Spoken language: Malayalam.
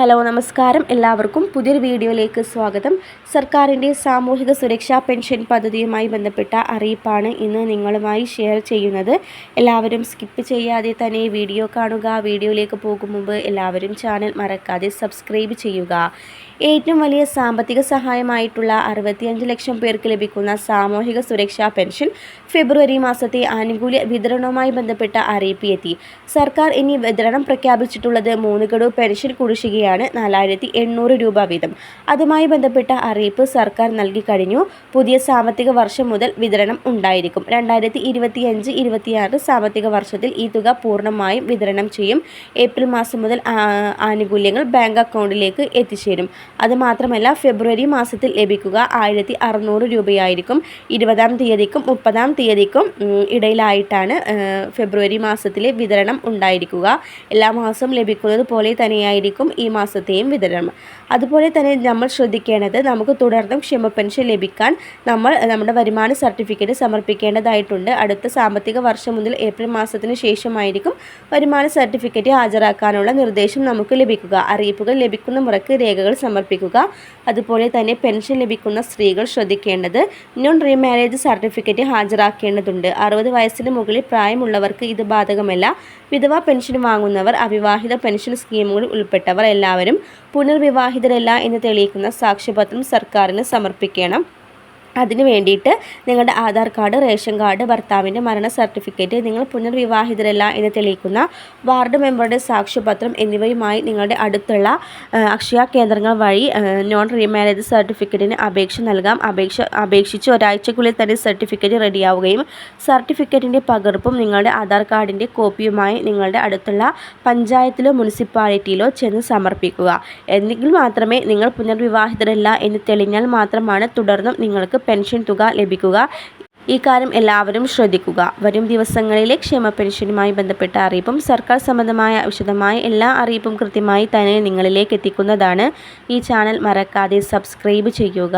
ഹലോ നമസ്കാരം. എല്ലാവർക്കും പുതിയൊരു വീഡിയോയിലേക്ക് സ്വാഗതം. സർക്കാരിന്റെ സാമൂഹിക സുരക്ഷാ പെൻഷൻ പദ്ധതിയുമായി ബന്ധപ്പെട്ട അറിയിപ്പാണ് ഇന്ന് നിങ്ങളുമായി ഷെയർ ചെയ്യുന്നത്. എല്ലാവരും സ്കിപ്പ് ചെയ്യാതെ തന്നെ വീഡിയോ കാണുക. വീഡിയോയിലേക്ക് പോകും മുമ്പ് എല്ലാവരും ചാനൽ മറക്കാതെ സബ്സ്ക്രൈബ് ചെയ്യുക. ഏറ്റവും വലിയ സാമ്പത്തിക സഹായമായിട്ടുള്ള അറുപത്തിയഞ്ച് ലക്ഷം പേർക്ക് ലഭിക്കുന്ന സാമൂഹിക സുരക്ഷാ പെൻഷൻ ഫെബ്രുവരി മാസത്തെ ആനുകൂല്യ വിതരണവുമായി ബന്ധപ്പെട്ട അറിയിപ്പ് എത്തി. സർക്കാർ ഇനി വിതരണം പ്രഖ്യാപിച്ചിട്ടുള്ളത് മൂന്ന് ഗഡു പെൻഷൻ കുടിശ്ശികയാണ്. നാലായിരത്തി എണ്ണൂറ് രൂപ വീതം. അതുമായി ബന്ധപ്പെട്ട അറിയിപ്പ് സർക്കാർ നൽകി കഴിഞ്ഞു. പുതിയ സാമ്പത്തിക വർഷം മുതൽ വിതരണം ഉണ്ടായിരിക്കും. രണ്ടായിരത്തി ഇരുപത്തിയഞ്ച് ഇരുപത്തിയാറ് സാമ്പത്തിക വർഷത്തിൽ ഈ തുക പൂർണമായും വിതരണം ചെയ്യും. ഏപ്രിൽ മാസം മുതൽ ആനുകൂല്യങ്ങൾ ബാങ്ക് അക്കൗണ്ടിലേക്ക് എത്തിച്ചേരും. അതുമാത്രമല്ല ഫെബ്രുവരി മാസത്തിൽ ലഭിക്കുക ആയിരത്തി അറുന്നൂറ് രൂപയായിരിക്കും. ഇരുപതാം തീയതിക്കും മുപ്പതാം തീയതിക്കും ഇടയിലായിട്ടാണ് ഫെബ്രുവരി മാസത്തിലെ വിതരണം ഉണ്ടായിരിക്കുക. എല്ലാ മാസവും ലഭിക്കുന്നത് പോലെ തന്നെയായിരിക്കും ഈ മാസത്തെയും വിതരണം. അതുപോലെ തന്നെ നമ്മൾ ശ്രദ്ധിക്കേണ്ടത് നമുക്ക് തുടർന്നും ക്ഷമ പെൻഷൻ ലഭിക്കാൻ നമ്മൾ നമ്മുടെ വരുമാന സർട്ടിഫിക്കറ്റ് സമർപ്പിക്കേണ്ടതായിട്ടുണ്ട്. അടുത്ത സാമ്പത്തിക വർഷം മുതൽ ഏപ്രിൽ മാസത്തിന് ശേഷമായിരിക്കും വരുമാന സർട്ടിഫിക്കറ്റ് ഹാജരാക്കാനുള്ള നിർദ്ദേശം നമുക്ക് ലഭിക്കുക. അറിയിപ്പുകൾ ലഭിക്കുന്ന മുറയ്ക്ക് രേഖകൾ സമർപ്പിക്കുക. അതുപോലെ തന്നെ പെൻഷൻ ലഭിക്കുന്ന സ്ത്രീകൾ ശ്രദ്ധിക്കേണ്ടത് നോൺ റീമാരേജ് സർട്ടിഫിക്കറ്റ് ഹാജരാക്കേണ്ടതുണ്ട്. അറുപത് വയസ്സിന് മുകളിൽ പ്രായമുള്ളവർക്ക് ഇത് ബാധകമല്ല. വിധവ പെൻഷൻ വാങ്ങുന്നവർ അവിവാഹിത പെൻഷൻ സ്കീമുകളിൽ ഉൾപ്പെട്ടവർ എല്ലാവരും പുനർവിവാഹിതരല്ല എന്ന് തെളിയിക്കുന്ന സാക്ഷ്യപത്രം സർക്കാരിന് സമർപ്പിക്കണം. അതിന് വേണ്ടിയിട്ട് നിങ്ങളുടെ ആധാർ കാർഡ് റേഷൻ കാർഡ് ഭർത്താവിന്റെ മരണ സർട്ടിഫിക്കറ്റ് നിങ്ങൾ പുനർവിവാഹിതരല്ല എന്ന് തെളിയിക്കുന്ന വാർഡ് മെമ്പറുടെ സാക്ഷ്യപത്രം എന്നിവയുമായി നിങ്ങളുടെ അടുത്തുള്ള അക്ഷയ കേന്ദ്രങ്ങൾ വഴി നോൺ റീമാരേജ് സർട്ടിഫിക്കറ്റിന് അപേക്ഷ നൽകാം. അപേക്ഷ അപേക്ഷിച്ച് ഒരാഴ്ചക്കുള്ളിൽ തന്നെ സർട്ടിഫിക്കറ്റ് റെഡിയാവുകയും സർട്ടിഫിക്കറ്റിന്റെ പകർപ്പും നിങ്ങളുടെ ആധാർ കാർഡിന്റെ കോപ്പിയുമായി നിങ്ങളുടെ അടുത്തുള്ള പഞ്ചായത്തിലോ മുനിസിപ്പാലിറ്റിയിലോ ചെന്ന് സമർപ്പിക്കുക. എന്നെങ്കിൽ മാത്രമേ നിങ്ങൾ പുനർവിവാഹിതരല്ല എന്ന് തെളിഞ്ഞാൽ മാത്രമാണ് തുടർന്നും നിങ്ങൾക്ക് പെൻഷൻ തുക ലഭിക്കുക. ഈ കാര്യം എല്ലാവരും ശ്രദ്ധിക്കുക. വരും ദിവസങ്ങളിലെ ക്ഷേമ പെൻഷനുമായി ബന്ധപ്പെട്ട അറിയിപ്പും സർക്കാർ സംബന്ധമായ വിശദമായ എല്ലാ അറിയിപ്പും കൃത്യമായി തന്നെ നിങ്ങളിലേക്ക് എത്തിക്കുന്നതാണ്. ഈ ചാനൽ മറക്കാതെ സബ്സ്ക്രൈബ് ചെയ്യുക.